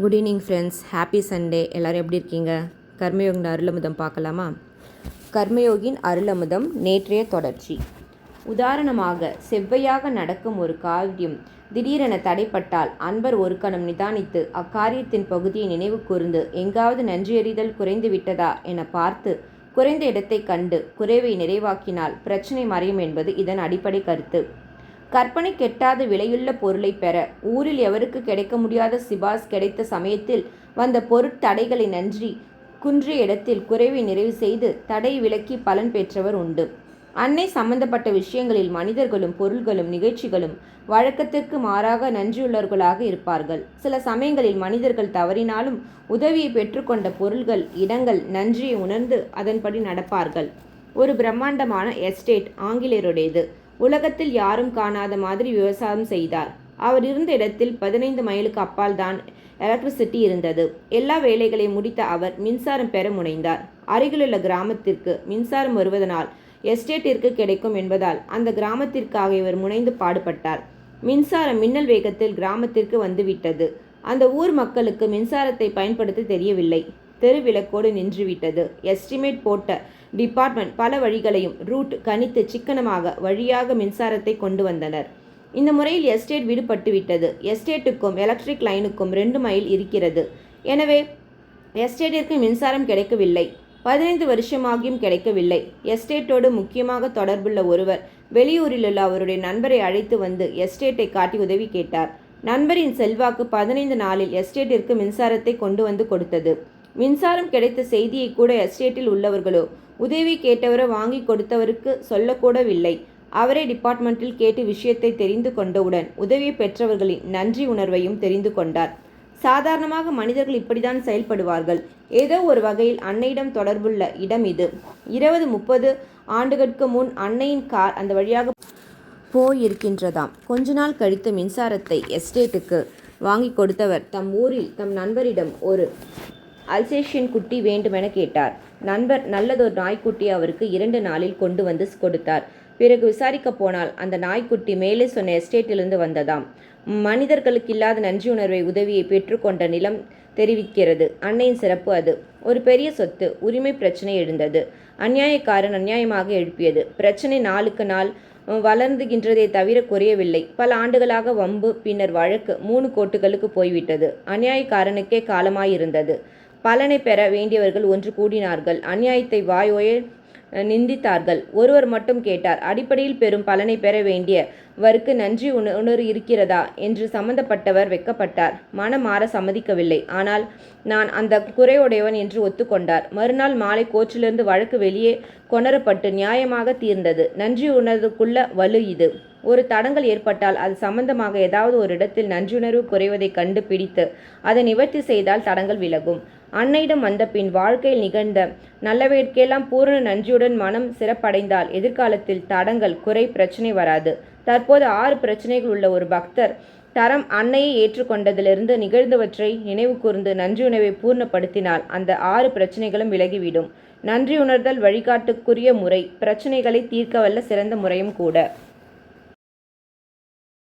Good evening friends happy Sunday எல்லோரும் எப்படி இருக்கீங்க? கர்மயோகின் அருளமுதம் பார்க்கலாமா? கர்மயோகின் அருளமுதம் நேற்றைய தொடர்ச்சி. உதாரணமாக செவ்வையாக நடக்கும் ஒரு காரியம் திடீரென தடைப்பட்டால் அன்பர் ஒரு கணம் நிதானித்து அக்காரியத்தின் பகுதியை நினைவு கூர்ந்து எங்காவது நன்றியறிதல் குறைந்து விட்டதா என பார்த்து குறைந்த இடத்தை கண்டு குறைவை நிறைவாக்கினால் பிரச்சனை மறையும் என்பது இதன் அடிப்படை கருத்து. கற்பனை கெட்டாத விலையுள்ள பொருளை பெற ஊரில் எவருக்கு கிடைக்க முடியாத சிபாஸ் கிடைத்த சமயத்தில் வந்த பொருட்தடைகளை நன்றி குன்றிய இடத்தில் குறைவை நிறைவு செய்து தடை விலக்கி பலன் பெற்றவர் உண்டு. அன்னை சம்பந்தப்பட்ட விஷயங்களில் மனிதர்களும் பொருள்களும் நிகழ்ச்சிகளும் வழக்கத்திற்கு மாறாக நன்றியுள்ளவர்களாக இருப்பார்கள். சில சமயங்களில் மனிதர்கள் தவறினாலும் உதவியை பெற்றுக்கொண்ட பொருள்கள் இடங்கள் நன்றியை உணர்ந்து அதன்படி நடப்பார்கள். ஒரு பிரம்மாண்டமான எஸ்டேட் ஆங்கிலேயருடையது. உலகத்தில் யாரும் காணாத மாதிரி விவசாயம் செய்தார். அவர் இருந்த இடத்தில் பதினைந்து மைலுக்கு அப்பால் தான் எலக்ட்ரிசிட்டி இருந்தது. எல்லா வேலைகளையும் முடித்த அவர் மின்சாரம் பெற முனைந்தார். அருகிலுள்ள கிராமத்திற்கு மின்சாரம் வருவதனால் எஸ்டேட்டிற்கு கிடைக்கும் என்பதால் அந்த கிராமத்திற்காக இவர் முனைந்து பாடுபட்டார். மின்சாரம் மின்னல் வேகத்தில் கிராமத்திற்கு வந்துவிட்டது. அந்த ஊர் மக்களுக்கு மின்சாரத்தை பயன்படுத்த தெரியவில்லை. தெரு விளக்கோடு நின்றுவிட்டது. எஸ்டிமேட் போட்ட டிபார்ட்மெண்ட் பல வழிகளையும் ரூட் கணித்து சிக்கனமாக வழியாக மின்சாரத்தை கொண்டு வந்தனர். இந்த முறையில் எஸ்டேட் விடுபட்டுவிட்டது எஸ்டேட்டுக்கும் எலக்ட்ரிக் லைனுக்கும் ரெண்டு மைல் இருக்கிறது. எனவே எஸ்டேட்டிற்கு மின்சாரம் கிடைக்கவில்லை. பதினைந்து வருஷமாகியும் கிடைக்கவில்லை. எஸ்டேட்டோடு முக்கியமாக தொடர்புள்ள ஒருவர் வெளியூரிலுள்ள அவருடைய நண்பரை அழைத்து வந்து எஸ்டேட்டை காட்டி உதவி கேட்டார். நண்பரின் செல்வாக்கு பதினைந்து நாளில் எஸ்டேட்டிற்கு மின்சாரத்தை கொண்டு வந்து கொடுத்தது. மின்சாரம் கிடைத்த செய்தியை கூட எஸ்டேட்டில் உள்ளவர்களோ உதவி கேட்டவரை வாங்கி கொடுத்தவருக்கு சொல்லக்கூடவில்லை. அவரே டிபார்ட்மெண்ட்டில் கேட்டு விஷயத்தை தெரிந்து கொண்டவுடன் உதவி பெற்றவர்களின் நன்றி உணர்வையும் தெரிந்து கொண்டார். சாதாரணமாக மனிதர்கள் இப்படித்தான் செயல்படுவார்கள். ஏதோ ஒரு வகையில் அன்னையிடம் தொடர்புள்ள இடம் இது. இருபது முப்பது ஆண்டுகளுக்கு முன் அன்னையின் கார் அந்த வழியாக போயிருக்கின்றதாம். கொஞ்ச நாள் கழித்து மின்சாரத்தை எஸ்டேட்டுக்கு வாங்கி கொடுத்தவர் தம் ஊரில் தம் நண்பரிடம் ஒரு அல்சேஷியன் குட்டி வேண்டுமென கேட்டார். நண்பர் நல்லதொரு நாய்க்குட்டி அவருக்கு இரண்டு நாளில் கொண்டு வந்து கொடுத்தார். பிறகு விசாரிக்க போனால் அந்த நாய்க்குட்டி மேலே சொன்ன எஸ்டேட்டிலிருந்து வந்ததாம். மனிதர்களுக்கு இல்லாத நன்றியுணர்வை உதவியை பெற்றுக்கொண்ட நிலம் தெரிவிக்கிறது. அன்னையின் சிறப்பு அது. ஒரு பெரிய சொத்து உரிமை பிரச்சனை எழுந்தது. அந்நியாயக்காரன் அந்நியாயமாக எழுப்பியது. பிரச்சனை நாளுக்கு நாள் வளர்ந்துகின்றதே தவிர குறையவில்லை. பல ஆண்டுகளாக வம்பு பின்னர் வழக்கு மூணு கோட்டுகளுக்கு போய்விட்டது. அநியாயக்காரனுக்கே காலமாயிருந்தது. பலனை பெற வேண்டியவர்கள் ஒன்று கூடினார்கள். அநியாயத்தை வாயோயே நிந்தித்தார்கள். ஒருவர் மட்டும் கேட்டார் அடிப்படையில் பெரும் பலனை பெற வேண்டிய வருக்கு நன்றி உணர் உணர்வு இருக்கிறதா? என்று சம்பந்தப்பட்டவர் வெக்கப்பட்டார் மனம் மாற சம்மதிக்கவில்லை. ஆனால் நான் அந்த குறையுடையவன் என்று ஒத்துக்கொண்டார். மறுநாள் மாலை கோச்சிலிருந்து வழக்கு வெளியே கொணரப்பட்டு நியாயமாக தீர்ந்தது. நன்றி உணர்வுக்குள்ள வலு இது. ஒரு தடங்கள் ஏற்பட்டால் அது சம்பந்தமாக ஏதாவது ஒரு இடத்தில் நன்றியுணர்வு குறைவதை கண்டு பிடித்து அதை நிவர்த்தி செய்தால் தடங்கள் விலகும். அன்னையிடம் வந்த பின் வாழ்க்கையில் நிகழ்ந்த நல்லவைக்கெல்லாம் பூரண நன்றியுடன் மனம் சிறப்படைந்தால் எதிர்காலத்தில் தடங்கள் குறை பிரச்சனை வராது. தற்போது ஆறு பிரச்சனைகள் உள்ள ஒரு பக்தர் தரம் அன்னையை ஏற்றுக்கொண்டதிலிருந்து நிகழ்ந்தவற்றை நினைவு கூர்ந்து நன்றியுணர்வை பூர்ணப்படுத்தினால் அந்த ஆறு பிரச்சனைகளும் விலகிவிடும். நன்றியுணர்தல் வழிகாட்டுக்குரிய முறை பிரச்சனைகளை தீர்க்கவல்ல சிறந்த முறையும் கூட.